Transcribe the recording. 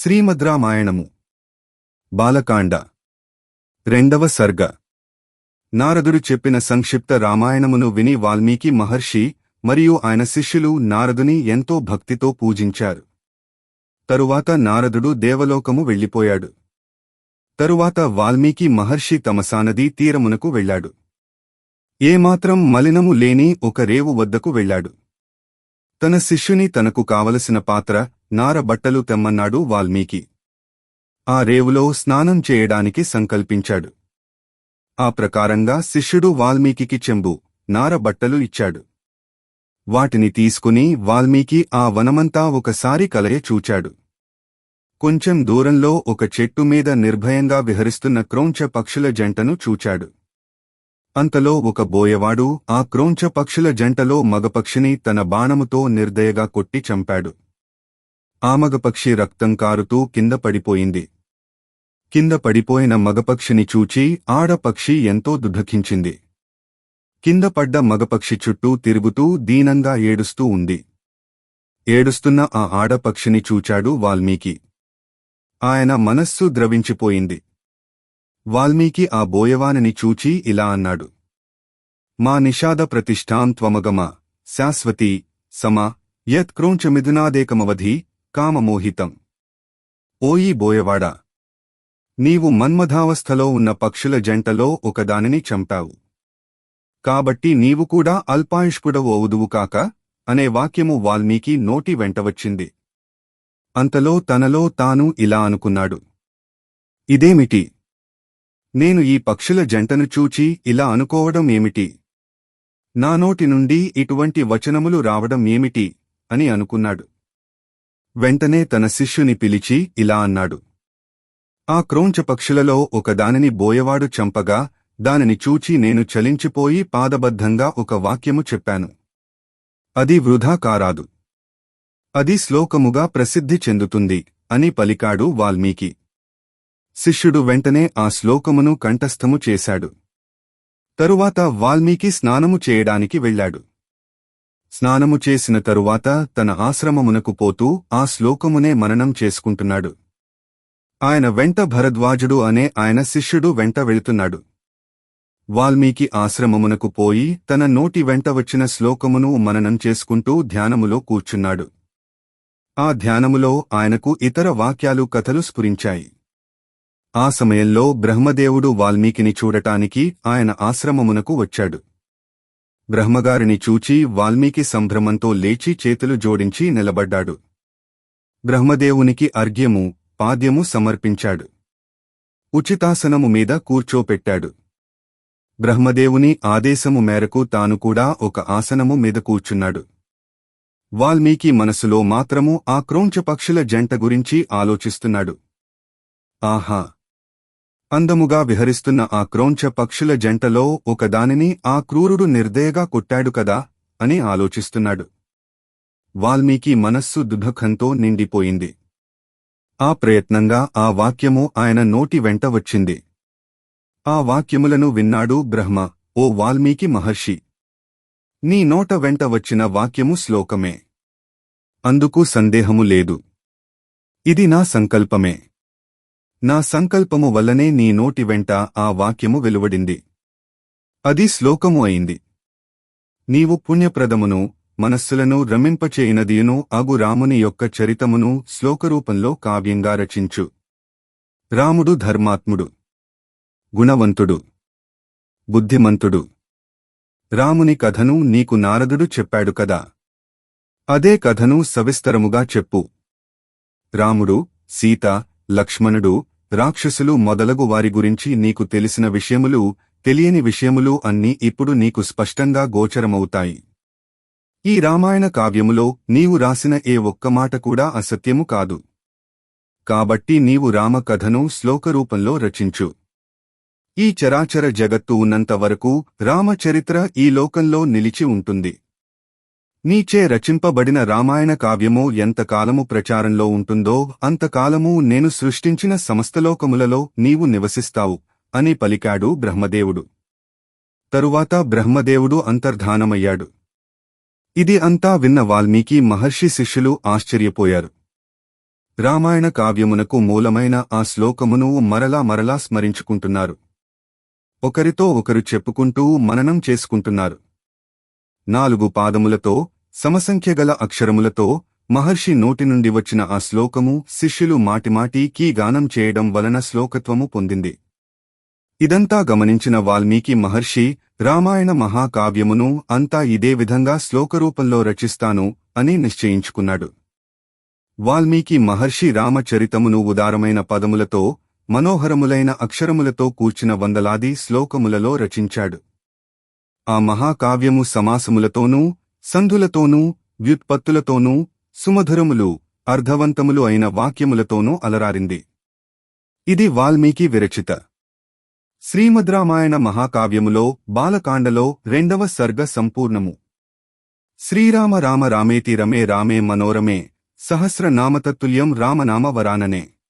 శ్రీమద్రామాయణము. బాలకాండ. రెండవ సర్గ. నారదుడు చెప్పిన సంక్షిప్త రామాయణమును విని వాల్మీకి మహర్షి మరియు ఆయన శిష్యులు నారదుని ఎంతో భక్తితో పూజించారు. తరువాత నారదుడు దేవలోకము వెళ్ళిపోయాడు. తరువాత వాల్మీకి మహర్షి తమసానదీ తీరమునకు వెళ్ళాడు. ఏమాత్రం మలినము లేని ఒక రేవు వద్దకు వెళ్ళాడు. తన శిష్యుని తనకు కావలసిన పాత్ర నార బట్టలు తెమ్మన్నాడు వాల్మీకి. ఆ రేవులో స్నానం చేయడానికి సంకల్పించాడు. ఆ ప్రకారంగా శిష్యుడు వాల్మీకి చెంబు నార బట్టలు ఇచ్చాడు. వాటిని తీసుకుని వాల్మీకి ఆ వనమంతా ఒకసారి కలయ చూచాడు. కొంచెం దూరంలో ఒక చెట్టు మీద నిర్భయంగా విహరిస్తున్న క్రౌంచ పక్షుల జంటను చూచాడు. అంతలో ఒక బోయవాడు ఆ క్రోంచ పక్షుల జంటలో మగపక్షిని తన బాణముతో నిర్దయగా కొట్టి చంపాడు. ఆమగపక్షి రక్తం కారుతూ కింద పడిపోయింది. కింద పడిపోయిన మగపక్షిని చూచి ఆడపక్షి ఎంతో దుఃఖించింది. కింద పడ్డ మగపక్షి చుట్టూ తిరుగుతూ దీనంగా ఏడుస్తూ ఉంది. ఏడుస్తున్న ఆ ఆడపక్షిని చూచాడు వాల్మీకి. ఆయన మనస్సు ద్రవించిపోయింది. వాల్మీకి ఆ బోయవానిని చూచి ఇలా అన్నాడు. మా నిషాద ప్రతిష్టాం త్వమగమ శాశ్వతి సమ యత్ క్రోంచమిథునాదేకమవధి కామమోహితం. ఓయి బోయవాడా! నీవు మన్మధావస్థలో ఉన్న పక్షుల జంటలో ఒకదానిని చంపావు. కాబట్టి నీవు కూడా అల్పాయుష్కుడవు అవుదువు కాక అనే వాక్యము వాల్మీకి నోటి వెంటవచ్చింది అంతలో తనలో తాను ఇలా అనుకున్నాడు. ఇదేమిటి? నేను ఈ పక్షుల జంటను చూచి ఇలా అనుకోవడం ఏమిటి? నా నోటి నుండి ఇటువంటి వచనములు రావడం ఏమిటి? అని అనుకున్నాడు. వెంటనే తన శిష్యుని పిలిచి ఇలా అన్నాడు. ఆ క్రోంచ పక్షులలో ఒకదానిని బోయవాడు చంపగా దానిని చూచి నేను చలించిపోయి పాదబద్ధంగా ఒక వాక్యము చెప్పాను. అది వృధా కారాదు. అది శ్లోకముగా ప్రసిద్ధి చెందుతుంది అని పలికాడు వాల్మీకి. శిష్యుడు వెంటనే ఆ శ్లోకమును కంఠస్థము చేశాడు. తరువాత వాల్మీకి స్నానము చేయడానికి వెళ్ళాడు. స్నానము చేసిన తరువాత తన ఆశ్రమమునకు పోతూ ఆ శ్లోకమునే మననం చేసుకుంటున్నాడు. ఆయన వెంట భరద్వాజుడు అనే ఆయన శిష్యుడు వెంట వెళుతున్నాడు. వాల్మీకి ఆశ్రమమునకు పోయి తన నోటి వెంట వచ్చిన శ్లోకమును మననం చేసుకుంటూ ధ్యానములో కూర్చున్నాడు. ఆ ధ్యానములో ఆయనకు ఇతర వాక్యాలు కథలు స్ఫురించాయి. ఆ సమయంలో బ్రహ్మదేవుడు వాల్మీకిని చూడటానికి ఆయన ఆశ్రమమునకు వచ్చాడు. బ్రహ్మగారిని చూచి వాల్మీకి సంభ్రమంతో లేచి చేతులు జోడించి నిలబడ్డాడు. బ్రహ్మదేవునికి అర్ఘ్యము పాద్యము సమర్పించాడు. ఉచితాసనము మీద కూర్చోపెట్టాడు. బ్రహ్మదేవుని ఆదేశము మేరకు తాను కూడా ఒక ఆసనము మీద కూర్చున్నాడు. వాల్మీకి మనసులో మాత్రము ఆ క్రోంచ పక్షుల జంట గురించి ఆలోచిస్తున్నాడు. ఆహా! అందముగా విహరిస్తున్న ఆ క్రోంచ పక్షుల జంటలో ఒకదానిని ఆ క్రూరుడు నిర్దయగా కొట్టాడు కదా అని ఆలోచిస్తున్నాడు. వాల్మీకి మనస్సు దుఃఖంతో నిండిపోయింది. ఆ ప్రయత్నంగా ఆ వాక్యము ఆయన నోటి వెంట వచ్చింది. ఆ వాక్యములను విన్నాడు బ్రహ్మ ఓ వాల్మీకి మహర్షి. నీ నోట వెంట వచ్చిన వాక్యము శ్లోకమే. అందుకు సందేహము లేదు. ఇది నా సంకల్పమే. నా సంకల్పము వల్లనే నీ నోటి వెంట ఆ వాక్యము వెలువడింది. అది శ్లోకము అయింది. నీవు పుణ్యప్రదమును మనస్సులను రమింపచేయినదియును అగు రాముని యొక్క చరితమును శ్లోకరూపంలో కావ్యంగా రచించు. రాముడు ధర్మాత్ముడు. గుణవంతుడు. బుద్ధిమంతుడు. రాముని కథను నీకు నారదుడు చెప్పాడు కదా. అదే కథను సవిస్తరముగా చెప్పు. రాముడు సీత లక్ష్మణుడు రాక్షసులు మొదలగు వారి గురించి నీకు తెలిసిన విషయములు తెలియని విషయములు అన్నీ ఇప్పుడు నీకు స్పష్టంగా గోచరమవుతాయి. ఈ రామాయణ కావ్యములో నీవు రాసిన ఏ ఒక్క మాట కూడా అసత్యము కాదు. కాబట్టి నీవు రామకథను శ్లోకరూపంలో రచించు. ఈ చరాచర జగత్తు ఉన్నంత వరకు రామచరిత్ర ఈ లోకంలో నిలిచి ఉంటుంది. నీచే రచింపబడిన రామాయణ కావ్యము ఎంతకాలము ప్రచారంలో ఉంటుందో అంతకాలము నేను సృష్టించిన సమస్తలోకములలో నీవు నివసిస్తావు అని పలికాడు బ్రహ్మదేవుడు. తరువాత బ్రహ్మదేవుడు అంతర్ధానమయ్యాడు. ఇది అంతా విన్న వాల్మీకి మహర్షి శిష్యులు ఆశ్చర్యపోయారు. రామాయణ కావ్యమునకు మూలమైన ఆ శ్లోకమును మరలా మరలా స్మరించుకుంటున్నారు. ఒకరితో ఒకరు చెప్పుకుంటూ మననం చేసుకుంటున్నారు. నాలుగు పాదములతో సమసంఖ్యగల అక్షరములతో మహర్షి నోటి నుండి వచ్చిన ఆ శ్లోకము శిష్యులు మాటిమాటికీ గానం చేయడం వలన శ్లోకత్వము పొందింది. ఇదంతా గమనించిన వాల్మీకి మహర్షి రామాయణ మహాకావ్యమును అంతా ఇదే విధంగా శ్లోకరూపంలో రచిస్తాను అని నిశ్చయించుకున్నాడు. వాల్మీకి మహర్షి రామచరితమును ఉదారమైన పదములతో మనోహరములైన అక్షరములతో కూర్చిన వందలాది శ్లోకములలో రచించాడు. ఆ మహాకావ్యము సమాసములతోనూ సంధులతోనూ వ్యుత్పత్తులతోనూ సుమధురములు అర్ధవంతములు అయిన వాక్యములతోనూ అలరారింది. ఇది వాల్మీకి విరచిత. శ్రీమద్రామాయణ మహాకావ్యములో బాలకాండలో రెండవ సర్గ సంపూర్ణము. శ్రీరామ రామ రామేతి రమే రామే మనోరమే సహస్రనామతత్తుల్యం రామనామ వరాననే